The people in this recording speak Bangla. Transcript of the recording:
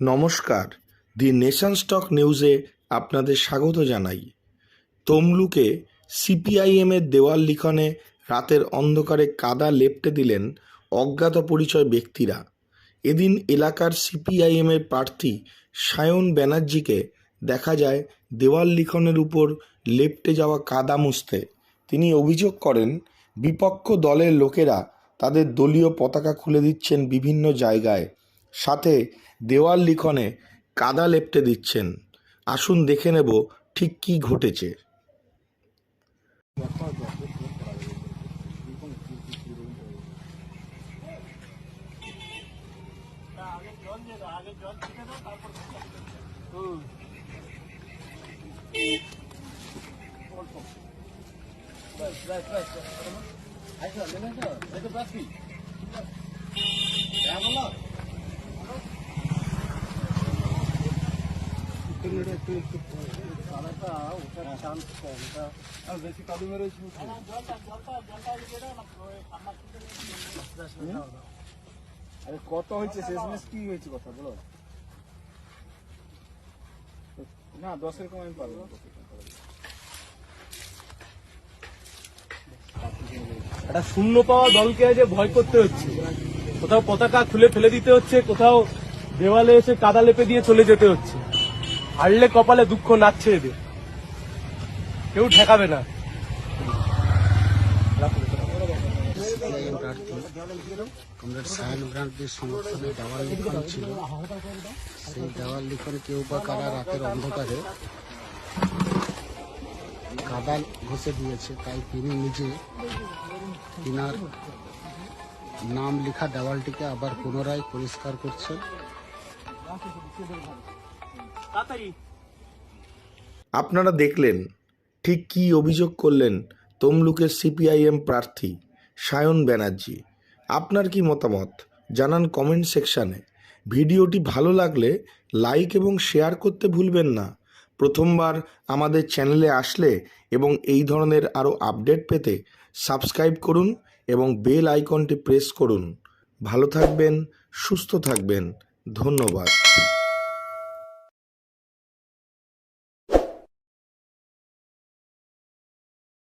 নমস্কার। দি নেশন স্টক নিউজে আপনাদের স্বাগত জানাই। তমলুকে সিপিআইএমের দেওয়াল লিখনে রাতের অন্ধকারে কাদা লেপটে দিলেন অজ্ঞাত পরিচয় ব্যক্তিরা। এদিন এলাকার সিপিআইএমের প্রার্থী সায়ন ব্যানার্জিকে দেখা যায় দেওয়াল লিখনের উপর লেপটে যাওয়া কাদা মুছতে। তিনি অভিযোগ করেন, বিপক্ষ দলের লোকেরা তাদের দলীয় পতাকা খুলে দিচ্ছেন বিভিন্ন জায়গায়। সাথে দেওয়াল লিখনে কাদা লেপটে দিচ্ছেন। আসুন দেখে নেব ঠিক কী ঘটেছে। আরে কত হয়েছে? শেষমেশ কি হয়েছে কথা বলো। না দশের কম আমি পারব না। একটা শূন্য পাওয়া দলকে যে ভয় করতে হচ্ছে। কোথাও পতাকা খুলে ফেলে দিতে হচ্ছে কোথাও দেওয়ালে এসে কাদা লেপে দিয়ে চলে যেতে হচ্ছে। হারলে কপালে দুঃখ নাচছে এদের। কেউ ঠেকাবে না। দেওয়াল সেই দেওয়াল কেউ বা রাতের অন্ধকারে ঘষে দিয়েছে, তাই তিনি নিজে নাম লেখা দেওয়ালটিকে আবার পুনরায় পরিষ্কার করছেন। আপনারা দেখলেন, ঠিক কী অভিযোগ করলেন তমলুকের সিপিআইএম প্রার্থী সায়ন ব্যানার্জি। আপনার কি মতামত? জানান কমেন্ট সেকশানে ভিডিওটি ভালো লাগলে লাইক এবং শেয়ার করতে ভুলবেন না। প্রথমবার আমাদের চ্যানেলে আসলে এবং এই ধরনের আরও আপডেট পেতে সাবস্ক্রাইব করুন এবং বেল আইকনটি প্রেস করুন। ভালো থাকবেন, সুস্থ থাকবেন। ধন্যবাদ।